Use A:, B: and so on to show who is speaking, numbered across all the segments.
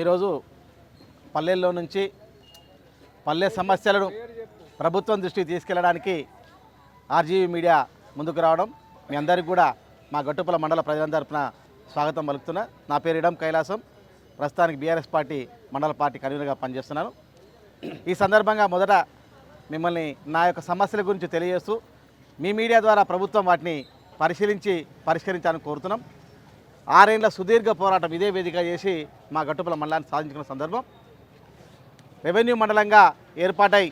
A: ఈరోజు పల్లెల్లో నుంచి పల్లె సమస్యలను ప్రభుత్వం దృష్టికి తీసుకెళ్ళడానికి ఆర్జీవీ మీడియా ముందుకు రావడం. మీ అందరికీ కూడా మా గట్టుపల మండల ప్రజల తరఫున స్వాగతం పలుకుతున్నా. నా పేరు ఇడం కైలాసం. ప్రస్తుతానికి బీఆర్ఎస్ పార్టీ మండల పార్టీ కన్వీనర్గా పనిచేస్తున్నాను. ఈ సందర్భంగా మొదట మిమ్మల్ని నా యొక్క సమస్యల గురించి తెలియజేస్తూ మీ మీడియా ద్వారా ప్రభుత్వం వాటిని పరిశీలించి పరిష్కరించాలని కోరుతున్నాం. ఆరేళ్ళ సుదీర్ఘ పోరాటం ఇదే వేదిక చేసి మా గట్టుపల మండలాన్ని సాధించుకున్న సందర్భం. రెవెన్యూ మండలంగా ఏర్పాటై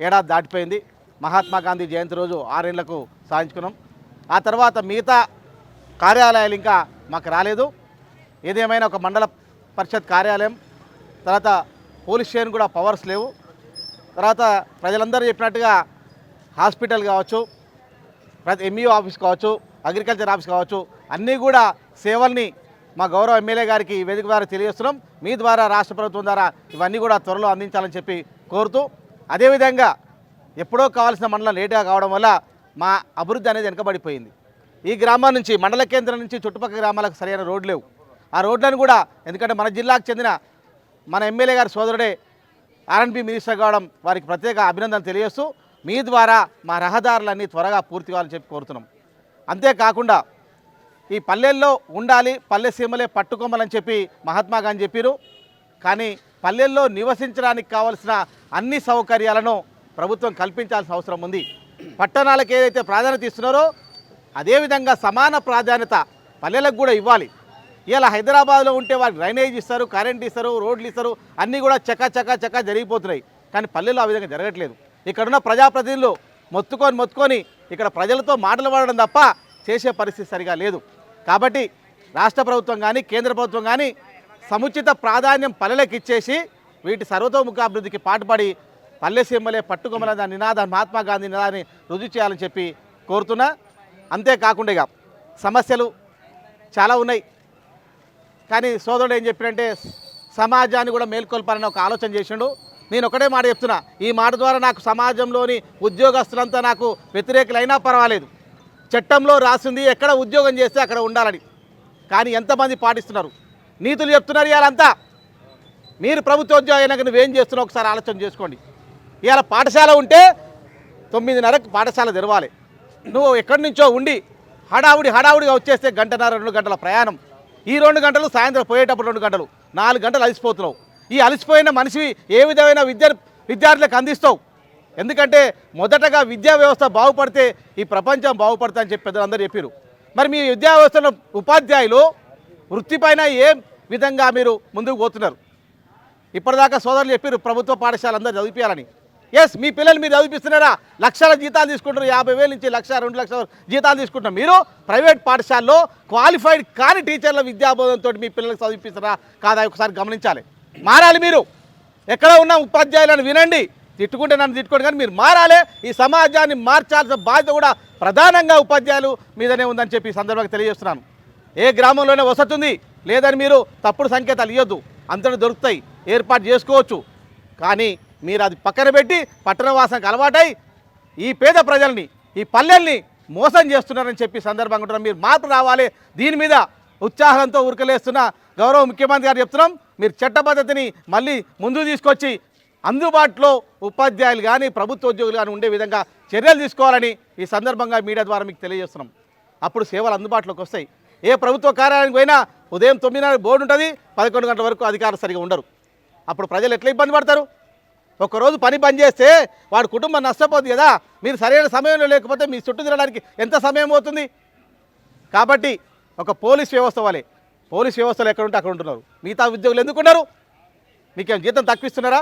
A: ఏడాది దాటిపోయింది. మహాత్మా గాంధీ జయంతి రోజు ఆరేళ్ళకు సాధించుకున్నాం. ఆ తర్వాత మిగతా కార్యాలయాలు ఇంకా మాకు రాలేదు. ఏదేమైనా ఒక మండల పరిషత్ కార్యాలయం తర్వాత పోలీస్ స్టేషన్ కూడా పవర్స్ లేవు. తర్వాత ప్రజలందరూ చెప్పినట్టుగా హాస్పిటల్ కావచ్చు ప్రతి ఎంఈఓ ఆఫీస్ కావచ్చు అగ్రికల్చర్ ఆఫీస్ కావచ్చు అన్నీ కూడా సేవల్ని మా గౌరవ ఎమ్మెల్యే గారికి ఈ వేదిక ద్వారా తెలియజేస్తున్నాం. మీ ద్వారా రాష్ట్ర ప్రభుత్వం ద్వారా ఇవన్నీ కూడా త్వరలో అందించాలని చెప్పి కోరుతూ అదేవిధంగా ఎప్పుడో కావాల్సిన మండలం లేటుగా కావడం వల్ల మా అభివృద్ధి అనేది వెనకబడిపోయింది. ఈ గ్రామం నుంచి మండల కేంద్రం నుంచి చుట్టుపక్కల గ్రామాలకు సరైన రోడ్లు లేవు. ఆ రోడ్లను కూడా ఎందుకంటే మన జిల్లాకు చెందిన మన ఎమ్మెల్యే గారి సోదరుడే ఆర్ఎన్బి మినిస్టర్ కావడం వారికి ప్రత్యేక అభినందన తెలియజేస్తూ మీ ద్వారా మా రహదారులన్నీ త్వరగా పూర్తి కావాలని చెప్పి కోరుతున్నాం. అంతేకాకుండా ఈ పల్లెల్లో ఉండాలి పల్లె సీమలే పట్టుకోమలని చెప్పి మహాత్మా గాంధీ చెప్పారు. కానీ పల్లెల్లో నివసించడానికి కావలసిన అన్ని సౌకర్యాలను ప్రభుత్వం కల్పించాల్సిన అవసరం ఉంది. పట్టణాలకు ఏదైతే ప్రాధాన్యత ఇస్తున్నారో అదేవిధంగా సమాన ప్రాధాన్యత పల్లెలకు కూడా ఇవ్వాలి. ఇలా హైదరాబాద్లో ఉంటే వారికి డ్రైనేజ్ ఇస్తారు కరెంట్ ఇస్తారు రోడ్లు ఇస్తారు అన్నీ కూడా చక్క చక్క చక్క జరిగిపోతున్నాయి. కానీ పల్లెల్లో ఆ విధంగా జరగట్లేదు. ఇక్కడున్న ప్రజాప్రతినిధులు మొత్తుకొని మొత్తుకొని ఇక్కడ ప్రజలతో మాటలు పడడం తప్ప చేసే పరిస్థితి సరిగా లేదు. కాబట్టి రాష్ట్ర ప్రభుత్వం కానీ కేంద్ర ప్రభుత్వం కానీ సముచిత ప్రాధాన్యం పల్లెలకు ఇచ్చేసి వీటి సర్వతోముఖాభివృద్ధికి పాటుపడి పల్లె సీమలే పట్టుకోమల దాని నినాదాన్ని మహాత్మా గాంధీ నినాదాన్ని రుజువు చేయాలని చెప్పి కోరుతున్నా. అంతేకాకుండా ఇక సమస్యలు చాలా ఉన్నాయి. కానీ సోదరుడు ఏం చెప్పినంటే సమాజాన్ని కూడా మేల్కొల్పాలని ఒక ఆలోచన చేసిండు. నేను ఒకటే మాట చెప్తున్నా ఈ మాట ద్వారా నాకు సమాజంలోని ఉద్యోగస్తులంతా నాకు వ్యతిరేకులైనా పర్వాలేదు. చట్టంలో రాసింది ఎక్కడ ఉద్యోగం చేస్తే అక్కడ ఉండాలని. కానీ ఎంతమంది పాటిస్తున్నారు? నీతులు చెప్తున్నారు ఇవాళంతా మీరు ప్రభుత్వ ఉద్యోగం అయినాక నువ్వేం చేస్తున్నావు ఒకసారి ఆలోచన చేసుకోండి. ఇవాళ పాఠశాల ఉంటే తొమ్మిదిన్నరకు పాఠశాల తెరవాలి. నువ్వు ఎక్కడి నుంచో ఉండి హడావుడి హడావుడిగా వచ్చేస్తే గంటన్నర రెండు గంటల ప్రయాణం. ఈ రెండు గంటలు సాయంత్రం పోయేటప్పుడు రెండు గంటలు. నాలుగు గంటలు అలసిపోతున్నావు. ఈ అలసిపోయిన మనిషి ఏ విధమైన విద్య విద్యార్థులకు అందిస్తావు? ఎందుకంటే మొదటగా విద్యా వ్యవస్థ బాగుపడితే ఈ ప్రపంచం బాగుపడుతుంది అని చెప్పి పెద్దలందరూ చెప్పారు మరి మీ విద్యా వ్యవస్థలో ఉపాధ్యాయులు వృత్తిపైన ఏ విధంగా మీరు ముందుకు పోతున్నారు? ఇప్పటిదాకా సోదరులు చెప్పారు ప్రభుత్వ పాఠశాల అందరూ చదివించాలని ఎస్ మీ పిల్లలు మీరు చదివిస్తున్నారా లక్షల జీతాలు తీసుకుంటారు యాభై వేల నుంచి లక్ష రెండు లక్షల జీతాలు తీసుకుంటారు మీరు ప్రైవేట్ పాఠశాలలో క్వాలిఫైడ్ కాని టీచర్ల విద్యాబోధనతో మీ పిల్లలకు చదివిస్తున్నారా కాదా? ఒకసారి గమనించాలి. మారాలి మీరు. ఎక్కడ ఉన్న ఉపాధ్యాయులను వినండి. తిట్టుకుంటే నన్ను తిట్టుకోండి కానీ మీరు మారాలే. ఈ సమాజాన్ని మార్చాల్సిన బాధ్యత కూడా ప్రధానంగా ఉపాధ్యాయులు మీదనే ఉందని చెప్పి ఈ సందర్భంగా తెలియజేస్తున్నాను. ఏ గ్రామంలోనే వసతి ఉంది లేదని మీరు తప్పుడు సంకేతాలు ఇవ్వద్దు అంతటి దొరుకుతాయి ఏర్పాటు చేసుకోవచ్చు. కానీ మీరు అది పక్కన పెట్టి పట్టణవాసానికి అలవాటై ఈ పేద ప్రజల్ని ఈ పల్లెల్ని మోసం చేస్తున్నారని చెప్పి సందర్భంగా ఉంటున్నాం మీరు మార్పు రావాలి. దీని మీద ఉత్సాహంతో ఉరకలేస్తున్న గౌరవ ముఖ్యమంత్రి గారు చెప్తున్నాం. మీరు చట్ట పద్ధతిని మళ్ళీ ముందుకు తీసుకొచ్చి అందుబాటులో ఉపాధ్యాయులు కానీ ప్రభుత్వ ఉద్యోగులు కానీ ఉండే విధంగా చర్యలు తీసుకోవాలని ఈ సందర్భంగా మీడియా ద్వారా మీకు తెలియజేస్తున్నాం. అప్పుడు సేవలు అందుబాటులోకి వస్తాయి. ఏ ప్రభుత్వ కార్యాలయానికి పోయినా ఉదయం తొమ్మిదిన్నర బోర్డు ఉంటుంది పదకొండు గంటల వరకు అధికారులు సరిగా ఉండరు. అప్పుడు ప్రజలు ఎట్లా ఇబ్బంది పడతారు? ఒకరోజు పని పని చేస్తే వాడి కుటుంబం నష్టపోతుంది కదా. మీరు సరైన సమయంలో లేకపోతే మీ చుట్టూ తిరగడానికి ఎంత సమయం అవుతుంది కాబట్టి ఒక పోలీస్ వ్యవస్థ వాళ్ళే పోలీస్ వ్యవస్థలు ఎక్కడ ఉంటే అక్కడ ఉంటున్నారు. మిగతా ఉద్యోగులు ఎందుకున్నారు మీకేం జీతం తక్కువిస్తున్నారా?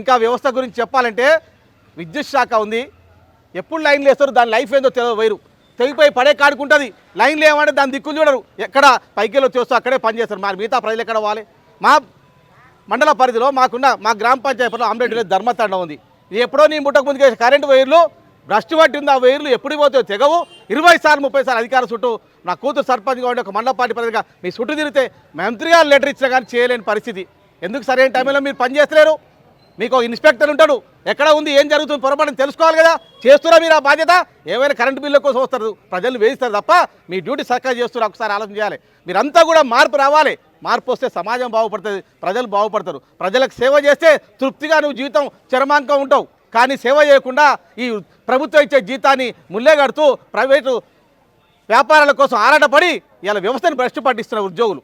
A: ఇంకా వ్యవస్థ గురించి చెప్పాలంటే విద్యుత్ శాఖ ఉంది. ఎప్పుడు లైన్లు వేస్తారు దాని లైఫ్ ఏందో తెలియదు వైరు. తెగిపోయి పడే కాడుకుంటుంది. లైన్లు ఏమంటే దాని దిక్కులు చూడరు. ఎక్కడ పైకి వచ్చి అక్కడే పనిచేస్తారు మరి మిగతా ప్రజలు ఎక్కడ పోవాలి? మా మండల పరిధిలో మాకున్న మా గ్రామ పంచాయతీలో అమరెడ్డిలో ధర్మతండం ఉంది. ఇది ఎప్పుడో నీ ముట్టకు ముందుకు వేసే కరెంటు వైర్లు భ్రష్టు పట్టి ఉంది ఆ వైర్లు ఎప్పుడు పోతే తెగవు. ఇరవై సార్లు ముప్పై సార్లు అధికార చుట్టూ నా కూతురు సర్పంచ్గా ఉండే ఒక మండల పార్టీ ప్రజలుగా మీ చుట్టూ తిరిగితే మంత్రి గారు లెటర్ ఇచ్చినా కానీ చేయలేని పరిస్థితి. ఎందుకు సరైన టైంలో మీరు పనిచేస్తలేరు మీకు ఇన్స్పెక్టర్ ఉంటాడు. ఎక్కడ ఉంది ఏం జరుగుతుంది పొరపాటు తెలుసుకోవాలి కదా. చేస్తున్నా మీరు ఆ బాధ్యత? ఏమైనా కరెంటు బిల్లు కోసం వస్తారు. ప్రజలు వేయిస్తారు తప్ప మీ డ్యూటీ చక్కగా చేస్తున్నారు. ఒకసారి ఆలోచన చేయాలి. మీరంతా కూడా మార్పు రావాలి. మార్పు వస్తే సమాజం బాగుపడుతుంది ప్రజలు బాగుపడతారు. ప్రజలకు సేవ చేస్తే తృప్తిగా నువ్వు జీవితం చరమాంకం ఉంటావు. కానీ సేవ చేయకుండా ఈ ప్రభుత్వం ఇచ్చే జీతాన్ని ముల్లే కడుతూ ప్రైవేటు వ్యాపారాల కోసం ఆరాటపడి ఇలా వ్యవస్థను భ్రష్టు పట్టిస్తున్న ఉద్యోగులు.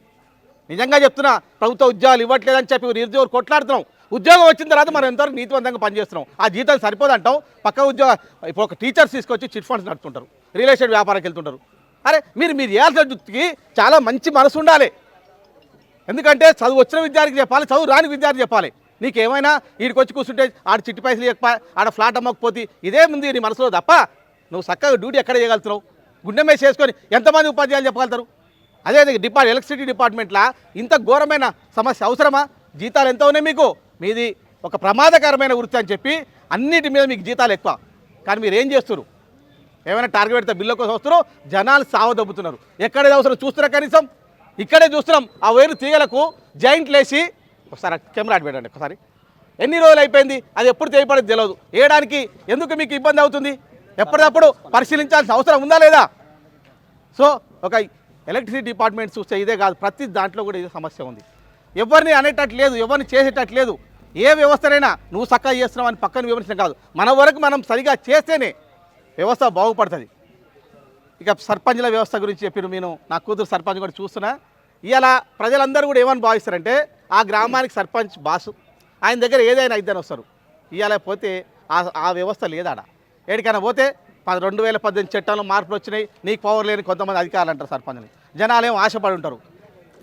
A: నిజంగా చెప్తున్నా ప్రభుత్వ ఉద్యోగాలు ఇవ్వట్లేదని చెప్పి నిరుద్యోగులు కొట్లాడుతున్నాం. ఉద్యోగం వచ్చిన తర్వాత మనం ఎంతవరకు నీతివంతంగా పనిచేస్తున్నాం? ఆ జీతం సరిపోదంటాం పక్క ఉద్యోగ ఇప్పుడు ఒక టీచర్స్ తీసుకొచ్చి చిట్ ఫండ్స్ నడుపుతుంటారు. రియల్ ఎస్టేట్ వ్యాపారానికి వెళ్తుంటారు. అరే మీరు మీరు చేయాల్సిన వృత్తికి చాలా మంచి మనసు ఉండాలి. ఎందుకంటే చదువు వచ్చిన విద్యార్థికి చెప్పాలి చదువు రాని విద్యార్థి చెప్పాలి. నీకేమైనా వీడికి వచ్చి కూర్చుంటే ఆడ చిట్టి పైసలు చెప్ప ఆడ ఫ్లాట్ అమ్మకపోతే ఇదే ఉంది నీ మనసులో తప్ప నువ్వు చక్కగా డ్యూటీ ఎక్కడ చేయగలుగుతున్నావు? గుండె మీద చేసుకొని ఎంతమంది ఉపాధ్యాయులు చెప్పగలుగుతారు? అదే డిపార్ట్ ఎలక్ట్రిసిటీ డిపార్ట్మెంట్లో ఇంత ఘోరమైన సమస్య అవసరమా? జీతాలు ఎంత ఉన్నాయి మీకు? మీది ఒక ప్రమాదకరమైన వృత్తి అని చెప్పి అన్నిటి మీద మీకు జీతాలు ఎక్కువ. కానీ మీరు ఏం చేస్తారు ఏమైనా టార్గెట్ పెడితే బిల్లు కోసం వస్తారు జనాలు సావదబ్బుతున్నారు. ఎక్కడ అవసరం చూస్తున్నా కనీసం? ఇక్కడే చూస్తున్నాం. ఆ వేరు తీగలకు జాయింట్లు వేసి ఒకసారి కెమెరా పెట్టండి ఒకసారి. ఎన్ని రోజులు అయిపోయింది? అది ఎప్పుడు చేయబడేది తెలియదు వేయడానికి ఎందుకు మీకు ఇబ్బంది అవుతుంది? ఎప్పటికప్పుడు పరిశీలించాల్సిన అవసరం ఉందా లేదా? సో ఒక ఎలక్ట్రిసిటీ డిపార్ట్మెంట్ చూస్తే ఇదే కాదు. ప్రతి దాంట్లో కూడా ఇదే సమస్య ఉంది. ఎవరిని అనేటట్టు లేదు ఎవరిని చేసేటట్టు లేదు. ఏ వ్యవస్థనైనా నువ్వు చక్కగా చేస్తున్నావు అని పక్కన వివరించడం కాదు. మన వరకు మనం సరిగా చేస్తేనే వ్యవస్థ బాగుపడుతుంది. ఇక సర్పంచ్ల వ్యవస్థ గురించి చెప్పిన నేను నా కూతురు సర్పంచ్ కూడా చూస్తున్నా. ఇలా ప్రజలందరూ కూడా ఏమని భావిస్తారంటే ఆ గ్రామానికి సర్పంచ్ బాసు. ఆయన దగ్గర ఏదైనా ఇద్దరు వస్తారు. ఇవాళ పోతే ఆ ఆ వ్యవస్థ లేదాడ. ఏడికైనా పోతే ప- రెండు వేల పద్దెనిమిది చట్టాలు మార్పులు వచ్చినాయి. నీకు పవర్ లేని కొంతమంది అధికారులు అంటారు సర్పంచ్ని. జనాలు ఏమో ఆశపడి ఉంటారు.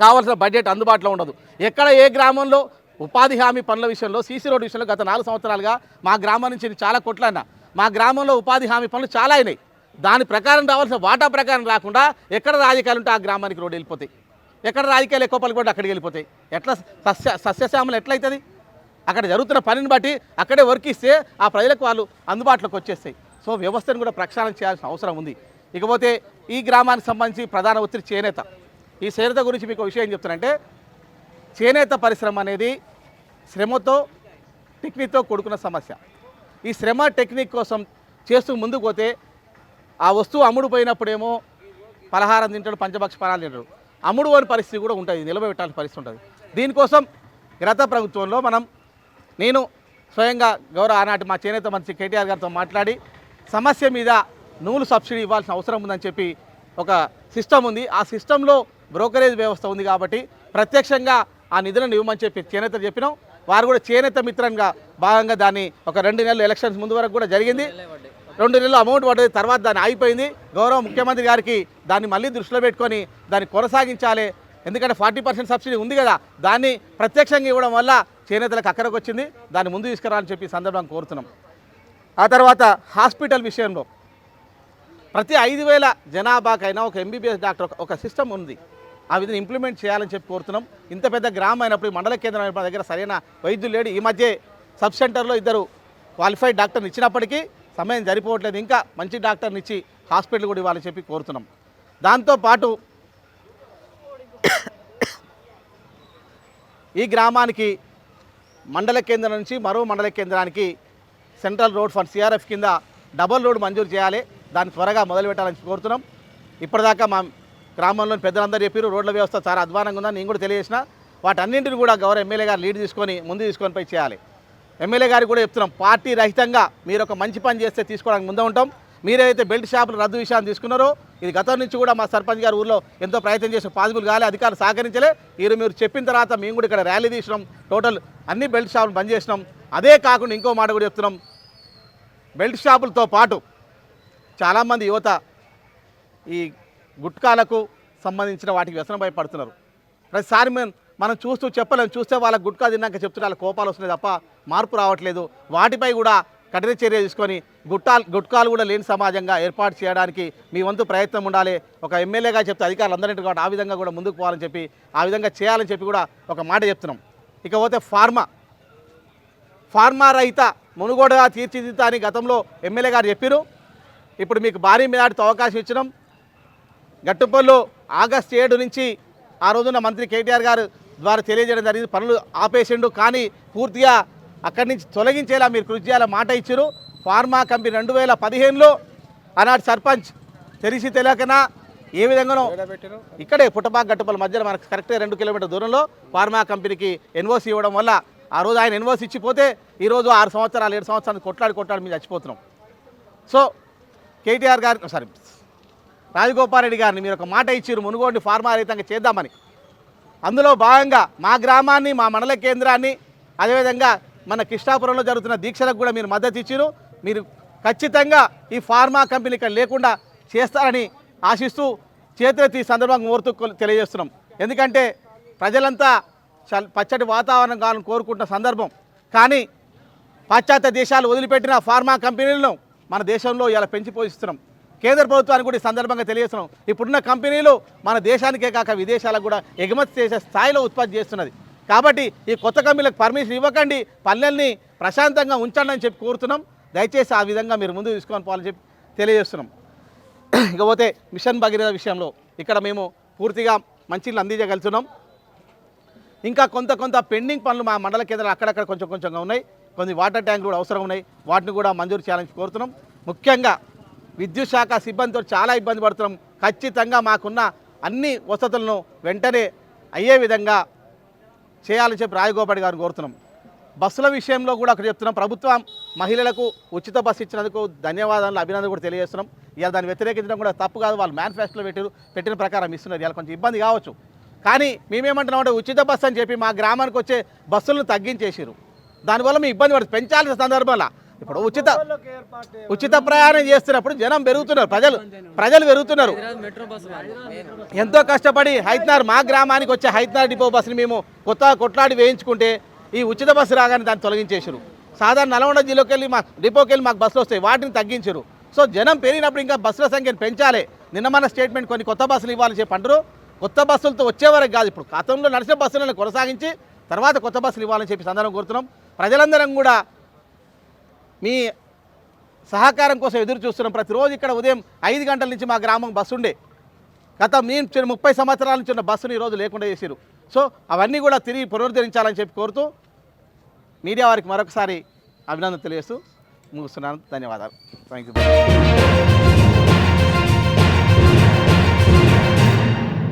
A: కావాల్సిన బడ్జెట్ అందుబాటులో ఉండదు. ఎక్కడ ఏ గ్రామంలో ఉపాధి హామీ పనుల విషయంలో సీసీ రోడ్డు విషయంలో గత నాలుగు సంవత్సరాలుగా మా గ్రామం నుంచి చాలా కొట్లన్నా మా గ్రామంలో ఉపాధి హామీ పనులు చాలా అయినాయి. దాని ప్రకారం రావాల్సిన వాటా ప్రకారం రాకుండా ఎక్కడ రాజకీయాలు ఉంటే ఆ గ్రామానికి రోడ్డు వెళ్ళిపోతాయి. ఎక్కడ రాజకీయాలు ఎక్కువ పలుకుంటే అక్కడికి వెళ్ళిపోతాయి. ఎట్లా సస్య సస్యశ్యామలు ఎట్లయితుంది? అక్కడ జరుగుతున్న పనిని బట్టి అక్కడే వర్క్ ఇస్తే ఆ ప్రజలకు వాళ్ళు అందుబాటులోకి వచ్చేస్తాయి. సో వ్యవస్థను కూడా ప్రక్షాళన చేయాల్సిన అవసరం ఉంది. ఇకపోతే ఈ గ్రామానికి సంబంధించి ప్రధాన ఒత్తిడి చేనేత. ఈ చేనేత గురించి మీకు విషయం ఏం చెప్తానంటే చేనేత పరిశ్రమ అనేది శ్రమతో టెక్నిక్తో కూడుకున్న సమస్య. ఈ శ్రమ టెక్నిక్ కోసం చేస్తూ ముందుకు పోతే ఆ వస్తువు అమ్ముడు పోయినప్పుడేమో పలహారం తింటాడు పంచభక్ష పనాలు తింటాడు. అమ్ముడు అని పరిస్థితి కూడా ఉంటుంది నిలబెట్టాల్సిన పరిస్థితి ఉంటుంది. దీనికోసం గత ప్రభుత్వంలో మనం నేను స్వయంగా గౌరవ ఆనాటి మా చేనేత మంత్రి కేటీఆర్ గారితో మాట్లాడి సమస్య మీద నూలు సబ్సిడీ ఇవ్వాల్సిన అవసరం ఉందని చెప్పి ఒక సిస్టమ్ ఉంది. ఆ సిస్టంలో బ్రోకరేజ్ వ్యవస్థ ఉంది కాబట్టి ప్రత్యక్షంగా ఆ నిధులను ఇవ్వమని చెప్పి చేనేత చెప్పినాం. వారు కూడా చేనేత మిత్రంగా భాగంగా దాన్ని ఒక రెండు నెలలు ఎలక్షన్స్ ముందు వరకు కూడా జరిగింది. రెండు నెలలు అమౌంట్ పడ్డది తర్వాత దాన్ని ఆగిపోయింది. గౌరవ ముఖ్యమంత్రి గారికి దాన్ని మళ్ళీ దృష్టిలో పెట్టుకొని దాన్ని కొనసాగించాలి. ఎందుకంటే ఫార్టీ పర్సెంట్ సబ్సిడీ ఉంది కదా దాన్ని ప్రత్యక్షంగా ఇవ్వడం వల్ల చేనేతలకు అక్కడికి వచ్చింది. దాన్ని ముందు తీసుకురావాలని చెప్పి సందర్భం కోరుతున్నాం. ఆ తర్వాత హాస్పిటల్ విషయంలో ప్రతి ఐదు వేల జనాభాకైనా ఒక ఎంబీబీఎస్ డాక్టర్ ఒక- ఒక సిస్టమ్ ఉంది. ఆ విధంగా ఇంప్లిమెంట్ చేయాలని చెప్పి కోరుతున్నాం. ఇంత పెద్ద గ్రామం అయినప్పుడు మండల కేంద్రం అయినప్పుడు దగ్గర సరైన వైద్యులు లేడు. ఈ మధ్య సబ్ సెంటర్లో ఇద్దరు క్వాలిఫైడ్ డాక్టర్ని ఇచ్చినప్పటికీ సమయం సరిపోవట్లేదు. ఇంకా మంచి డాక్టర్ని ఇచ్చి హాస్పిటల్ కూడా ఇవ్వాలని చెప్పి కోరుతున్నాం. దాంతోపాటు ఈ గ్రామానికి మండల కేంద్రం నుంచి మరో మండల కేంద్రానికి సెంట్రల్ రోడ్ ఫండ్ సిఆర్ఎఫ్ కింద డబల్ రోడ్ మంజూరు చేయాలి. దాన్ని త్వరగా మొదలు పెట్టాలని కోరుతున్నాం. ఇప్పటిదాకా మా గ్రామంలోని పెద్దలందరూ చెప్పారు రోడ్ల వ్యవస్థ చాలా అధ్వానంగా ఉందని నేను కూడా తెలియజేసిన. వాటన్నింటిని కూడా గౌరవ ఎమ్మెల్యే గారు లీడ్ తీసుకొని ముందు తీసుకొని పోయి చేయాలి. ఎమ్మెల్యే గారికి కూడా చెప్తున్నాం పార్టీ రహితంగా మీరు ఒక మంచి పని చేస్తే తీసుకోవడానికి ముందు ఉంటాం. మీరైతే బెల్ట్ షాపులు రద్దు విషయాన్ని తీసుకున్నారో ఇది గతం నుంచి కూడా మా సర్పంచ్ గారు ఊర్లో ఎంతో ప్రయత్నం చేసి పాజిబుల్ కాలే అధికారులు సహకరించలే. మీరు మీరు చెప్పిన తర్వాత మేము కూడా ఇక్కడ ర్యాలీ తీసినాం. టోటల్ అన్ని బెల్ట్ షాపులు బంద్ చేసినాం. అదే కాకుండా ఇంకో మాట కూడా చెప్తున్నాం. బెల్ట్ షాపులతో పాటు చాలామంది యువత ఈ గుట్కాలకు సంబంధించిన వాటికి వ్యసనం భయపడుతున్నారు. ప్రతిసారి మేము మనం చూస్తూ చెప్పలేము చూస్తే వాళ్ళకి గుట్కా తిన్నాక చెప్తుంటే వాళ్ళ కోపాలు వస్తున్నాయి తప్ప మార్పు రావట్లేదు. వాటిపై కూడా కఠిన చర్య తీసుకొని గుట్టాలు గుట్కాలు కూడా లేని సమాజంగా ఏర్పాటు చేయడానికి మీ వంతు ప్రయత్నం ఉండాలి. ఒక ఎమ్మెల్యేగా చెప్తే అధికారులు అందరినీ కాబట్టి ఆ విధంగా కూడా ముందుకు పోవాలని చెప్పి ఆ విధంగా చేయాలని చెప్పి కూడా ఒక మాట చెప్తున్నాం. ఇకపోతే ఫార్మా ఫార్మా రహిత మునుగోడగా తీర్చిదిద్దా అని గతంలో ఎమ్మెల్యే గారు చెప్పారు ఇప్పుడు మీకు భారీ మీద అవకాశం ఇచ్చినాం. గట్టుపల్లు ఆగస్టు ఏడు నుంచి ఆ రోజున మంత్రి కేటీఆర్ గారు ద్వారా తెలియజేయడం జరిగింది. పనులు ఆపేసిండు. కానీ పూర్తిగా అక్కడి నుంచి తొలగించేలా మీరు కృషి చేయాలని మాట ఇచ్చారు. ఫార్మా కంపెనీ రెండు వేల పదిహేనులో ఆనాటి సర్పంచ్ తెలిసి తెలియకనా ఏ విధంగానో ఇక్కడే పుట్టపాక గట్టుపల మధ్యలో మనకు కరెక్ట్గా రెండు కిలోమీటర్ దూరంలో ఫార్మా కంపెనీకి ఎన్ఓసి ఇవ్వడం వల్ల ఆ రోజు ఆయన ఎన్ఓసి ఇచ్చిపోతే ఈరోజు ఆరు సంవత్సరాలు ఏడు సంవత్సరాలు కొట్లాడి కొట్లాడి మీద చచ్చిపోతున్నాం. సో కేటీఆర్ గారు సారీ రాజగోపాల్రెడ్డి గారిని మీరు ఒక మాట ఇచ్చారు మునుగోడిని ఫార్మా రహితంగా చేద్దామని. అందులో భాగంగా మా గ్రామాన్ని మా మండల కేంద్రాన్ని అదేవిధంగా మన కృష్ణాపురంలో జరుగుతున్న దీక్షలకు కూడా మీరు మద్దతు ఇచ్చారు మీరు ఖచ్చితంగా ఈ ఫార్మా కంపెనీ ఇక్కడ లేకుండా చేస్తారని ఆశిస్తూ చేతులెత్తి ఈ సందర్భంగా కోరుతూ తెలియజేస్తున్నాం. ఎందుకంటే ప్రజలంతా పచ్చటి వాతావరణం కావాలని కోరుకుంటున్న సందర్భం. కానీ పాశ్చాత్య దేశాలు వదిలిపెట్టిన ఫార్మా కంపెనీలను మన దేశంలో ఇలా పెంచి పోషిస్తున్నాం. కేంద్ర ప్రభుత్వానికి కూడా ఈ సందర్భంగా తెలియజేస్తున్నాం. ఇప్పుడున్న కంపెనీలు మన దేశానికే కాక విదేశాలకు కూడా ఎగుమతి చేసే స్థాయిలో ఉత్పత్తి చేస్తున్నది. కాబట్టి ఈ కొత్త కంపెనీలకు పర్మిషన్ ఇవ్వకండి పల్లెల్ని ప్రశాంతంగా ఉంచండి అని చెప్పి కోరుతున్నాం. దయచేసి ఆ విధంగా మీరు ముందు తీసుకొని పోవాలని చెప్పి తెలియజేస్తున్నాం. ఇకపోతే మిషన్ భగీరథ విషయంలో ఇక్కడ మేము పూర్తిగా మంచినీళ్ళు అందించగలుగుతున్నాం. ఇంకా కొంత కొంత పెండింగ్ పనులు మా మండల కేంద్రాలు అక్కడక్కడ కొంచెం కొంచెంగా ఉన్నాయి. కొన్ని వాటర్ ట్యాంకులు కూడా అవసరం ఉన్నాయి. వాటిని కూడా మంజూరు చేయాలని కోరుతున్నాం. ముఖ్యంగా విద్యుత్ శాఖ సిబ్బందితో చాలా ఇబ్బంది పడుతున్నాం. ఖచ్చితంగా మాకున్న అన్ని వసతులను వెంటనే అయ్యే విధంగా చేయాలని చెప్పి రాజగోపాల్ గారు కోరుతున్నాం. బస్సుల విషయంలో కూడా అక్కడ చెప్తున్నాం. ప్రభుత్వం మహిళలకు ఉచిత బస్సు ఇచ్చినందుకు ధన్యవాదాలు అభినందన కూడా తెలియజేస్తున్నాం. ఇలా దాన్ని వ్యతిరేకించడం కూడా తప్పు కాదు. వాళ్ళు మేనిఫెస్టోలో పెట్టారు పెట్టిన ప్రకారం ఇస్తున్నారు. ఇలా కొంచెం ఇబ్బంది కావచ్చు. కానీ మేమేమంటున్నాం అంటే ఉచిత బస్సు అని చెప్పి మా గ్రామానికి వచ్చే బస్సులను తగ్గించేసారు దానివల్ల మీ ఇబ్బంది పడుతుంది పెంచాల్సిన సందర్భంలో ఇప్పుడు ఉచిత ఉచిత ప్రయాణం చేస్తున్నప్పుడు జనం పెరుగుతున్నారు ప్రజలు ప్రజలు పెరుగుతున్నారు. ఎంతో కష్టపడి హైత్నార్ మా గ్రామానికి వచ్చే హైత్నార్ డిపో బస్సుని మేము కొత్త కొట్లాడి వేయించుకుంటే ఈ ఉచిత బస్సు రాగానే దాన్ని తొలగించేసారు సాధారణ నల్గొండ జిల్లాకి వెళ్ళి మా డిపోకి వెళ్ళి మాకు బస్సులు వస్తాయి వాటిని తగ్గించారు. సో జనం పెరిగినప్పుడు ఇంకా బస్సుల సంఖ్యను పెంచాలి. నిన్న మన స్టేట్మెంట్ కొన్ని కొత్త బస్సులు ఇవ్వాలని చెప్పి అంటారు. కొత్త బస్సులతో వచ్చే వరకు కాదు ఇప్పుడు గతంలో నడిచిన బస్సులను కొనసాగించి తర్వాత కొత్త బస్సులు ఇవ్వాలని చెప్పి సందర్భం కోరుతున్నాం. ప్రజలందరం కూడా మీ సహకారం కోసం ఎదురు చూస్తున్నాం. ప్రతిరోజు ఇక్కడ ఉదయం ఐదు గంటల నుంచి మా గ్రామం బస్సు ఉండే. గత మేము ముప్పై సంవత్సరాల నుంచి ఉన్న బస్సును ఈరోజు లేకుండా చేశారు సో అవన్నీ కూడా తిరిగి పునరుద్ధరించాలని చెప్పి కోరుతూ మీడియా వారికి మరొకసారి అభినందన తెలియజేస్తూ ముగిస్తున్నాను. ధన్యవాదాలు. Thank you